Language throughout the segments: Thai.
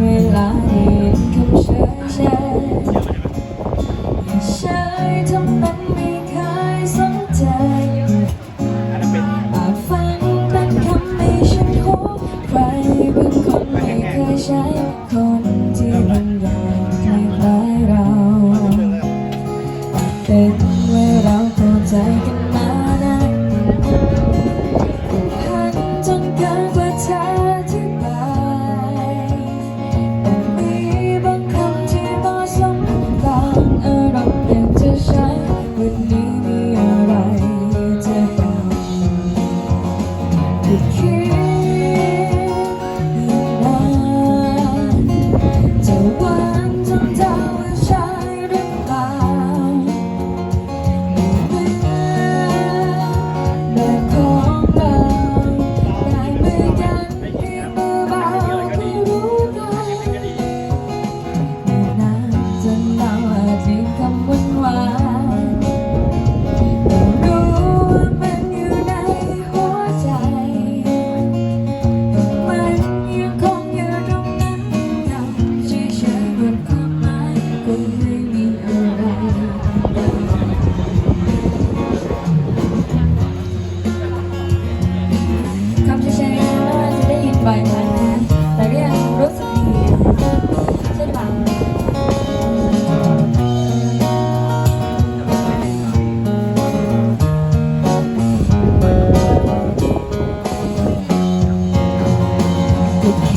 เวลาที่กับเฉยเฉยอย่าเฉยทำเป็นไม่เคยสนใจฝังเป็นคำที่ฉันหูใครบางคนไม่เคยใช้คน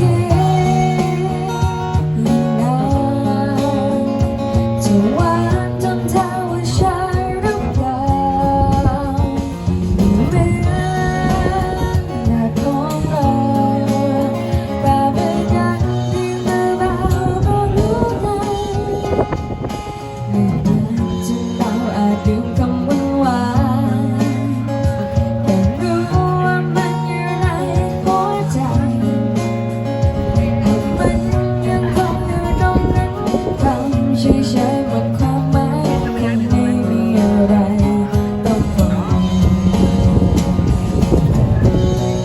care.